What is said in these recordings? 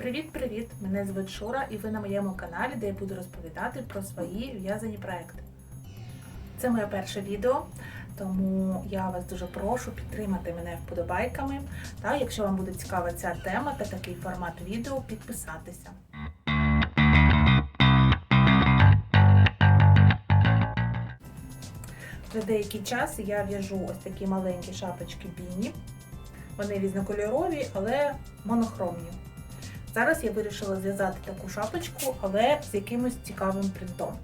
Привіт-привіт! Мене звуть Шура і ви на моєму каналі, де я буду розповідати про свої в'язані проекти. Це моє перше відео, тому я вас дуже прошу підтримати мене вподобайками. Та якщо вам буде цікава ця тема та такий формат відео, підписатися. Вже деякий час я в'яжу ось такі маленькі шапочки біні. Вони різнокольорові, але монохромні. Зараз я вирішила зв'язати таку шапочку, але з якимось цікавим принтом.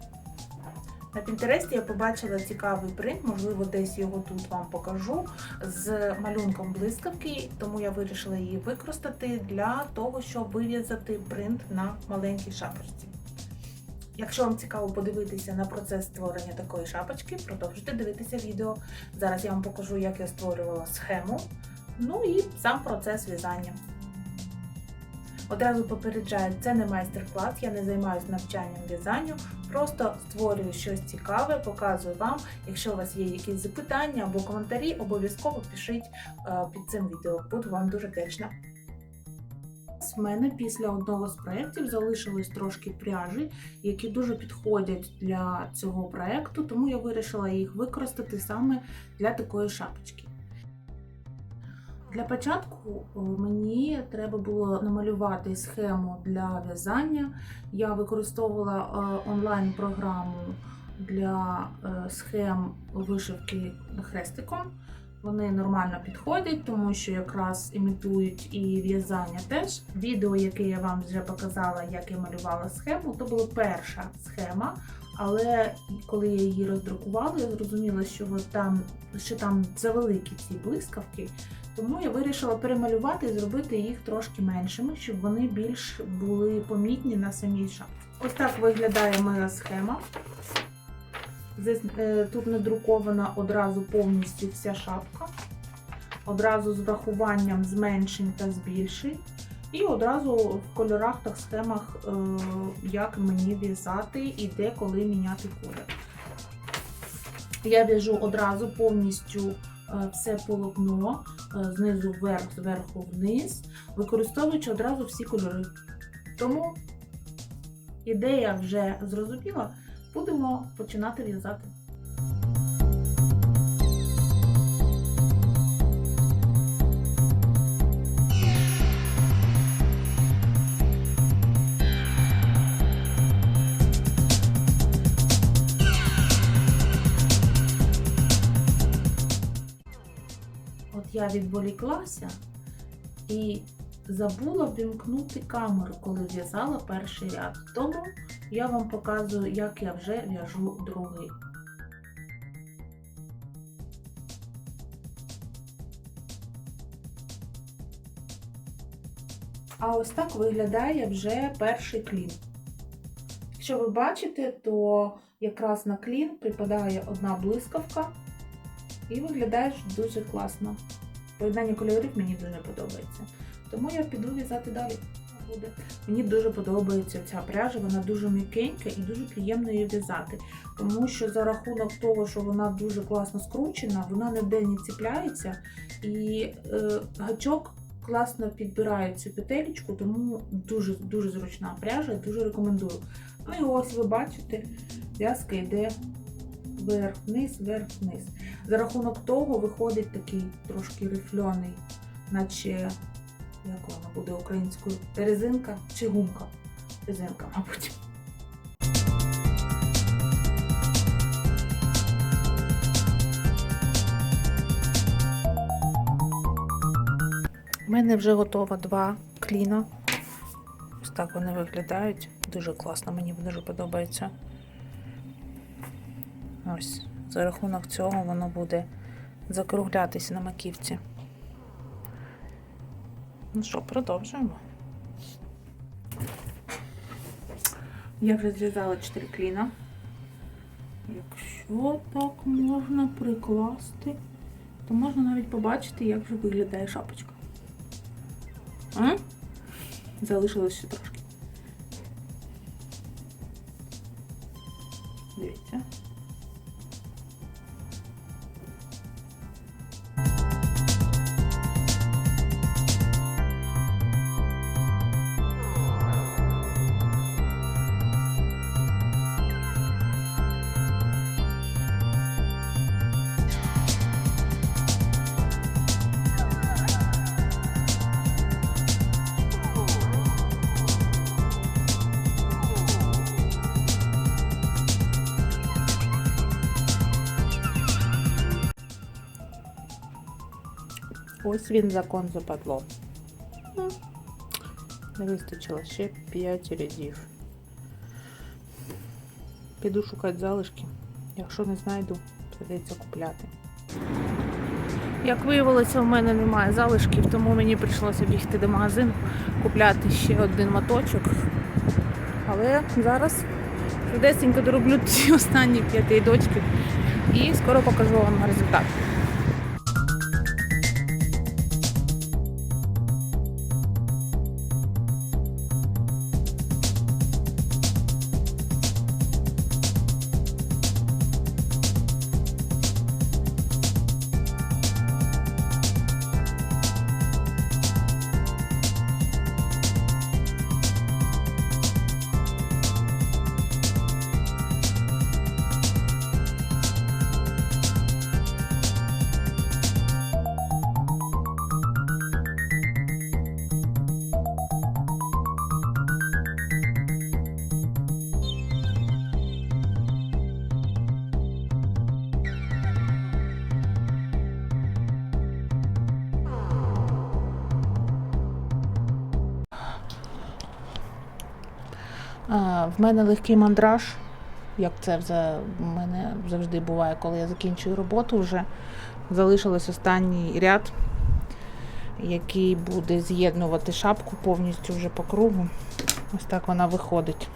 На Пінтересті я побачила цікавий принт, можливо, десь його тут вам покажу, з малюнком блискавки, тому я вирішила її використати для того, щоб вив'язати принт на маленькій шапочці. Якщо вам цікаво подивитися на процес створення такої шапочки, продовжуйте дивитися відео. Зараз я вам покажу, як я створювала схему, ну і сам процес в'язання. Одразу попереджаю, це не майстер-клас, я не займаюся навчанням в'язанню, просто створюю щось цікаве, показую вам. Якщо у вас є якісь запитання або коментарі, обов'язково пишіть е, під цим відео. Буду вам дуже вдячна. В мене після одного з проєктів залишилось трошки пряжі, які дуже підходять для цього проєкту, тому я вирішила їх використати саме для такої шапочки. Для початку мені треба було намалювати схему для в'язання. Я використовувала е, онлайн-програму для е, схем вишивки хрестиком. Вони нормально підходять, тому що якраз імітують і в'язання теж. Відео, яке я вам вже показала, як я малювала схему, то була перша схема. Але коли я її роздрукувала, я зрозуміла, що там, що там завеликі ці блискавки, тому я вирішила перемалювати і зробити їх трошки меншими, щоб вони більш були помітні на самій шапці. Ось так виглядає моя схема. Е, Тут надрукована одразу повністю вся шапка, одразу з врахуванням зменшень та збільшень. І одразу в кольорах та схемах, е, як мені в'язати і де коли міняти колір. Я в'яжу одразу повністю е, все полотно, знизу вверх, зверху вниз, використовуючи одразу всі кольори. Тому ідея вже зрозуміла, будемо починати в'язати. Я відволіклася і забула ввімкнути камеру, коли в'язала перший ряд. Тому я вам показую, як я вже в'яжу другий. А ось так виглядає вже перший клін. Якщо ви бачите, то якраз на клін припадає одна блискавка і виглядає дуже класно. Поєднання кольорів мені дуже подобається. Тому я піду в'язати далі. Буде. Мені дуже подобається ця пряжа, вона дуже м'якенька і дуже приємно її в'язати. Тому що за рахунок того, що вона дуже класно скручена, вона ніде не ціпляється і е, гачок класно підбирає цю петелечку, тому дуже дуже зручна пряжа, дуже рекомендую. Ну і ось ви бачите, в'язка йде вверх-вниз, вверх-вниз. За рахунок того виходить такий трошки рифльоний, наче як вона буде українською, резинка чи гумка. Резинка, мабуть. У мене вже готово два кліна. Ось так вони виглядають. Дуже класно, мені дуже подобається. Ось, за рахунок цього воно буде закруглятися на маківці. Ну що, продовжуємо. Я вже зв'язала 4 кліна. Якщо так можна прикласти, то можна навіть побачити, як вже виглядає шапочка. А? Залишилось ще трошки. Дивіться. Ось він закон западло. Ну, Не вистачило ще 5 рядів. Піду шукати залишки. Якщо не знайду, придеться купляти. Як виявилося, в мене немає залишків, тому мені прийшлося бігти до магазину, купляти ще один моточок. Але зараз швидесенько дороблю ці останні п'ять рядочків і скоро покажу вам результат. А, В мене легкий мандраж, як це в мене завжди буває, коли я закінчую роботу вже. Залишилось останній ряд, який буде з'єднувати шапку повністю вже по кругу. Ось так вона виходить.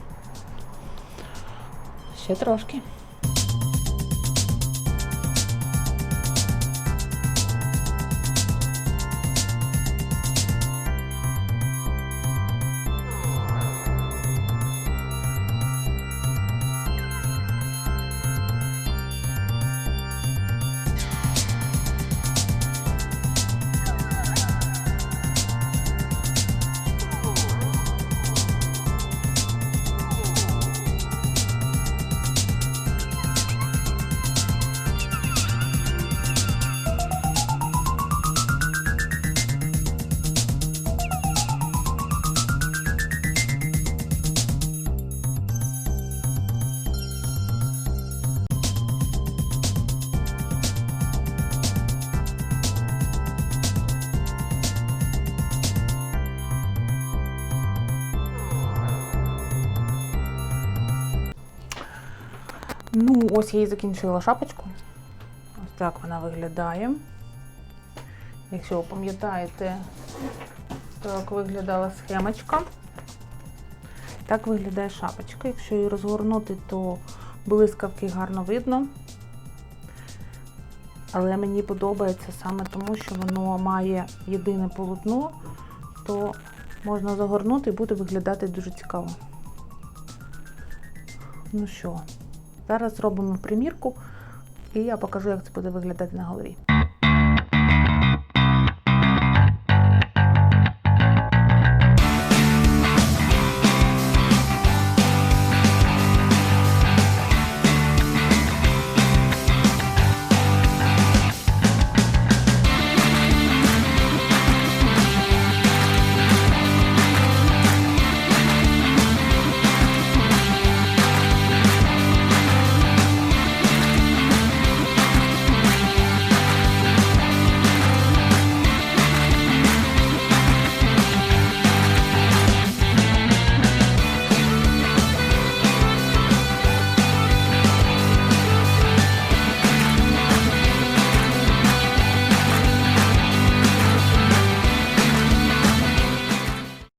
Ще трошки. Ну, ось я і закінчила шапочку. Ось так вона виглядає. Якщо ви пам'ятаєте, так виглядала схемочка. Так виглядає шапочка. Якщо її розгорнути, то блискавки гарно видно. Але мені подобається саме тому, що воно має єдине полотно, то можна загорнути і буде виглядати дуже цікаво. Ну що, Зараз зробимо примірку і я покажу, як це буде виглядати на голові.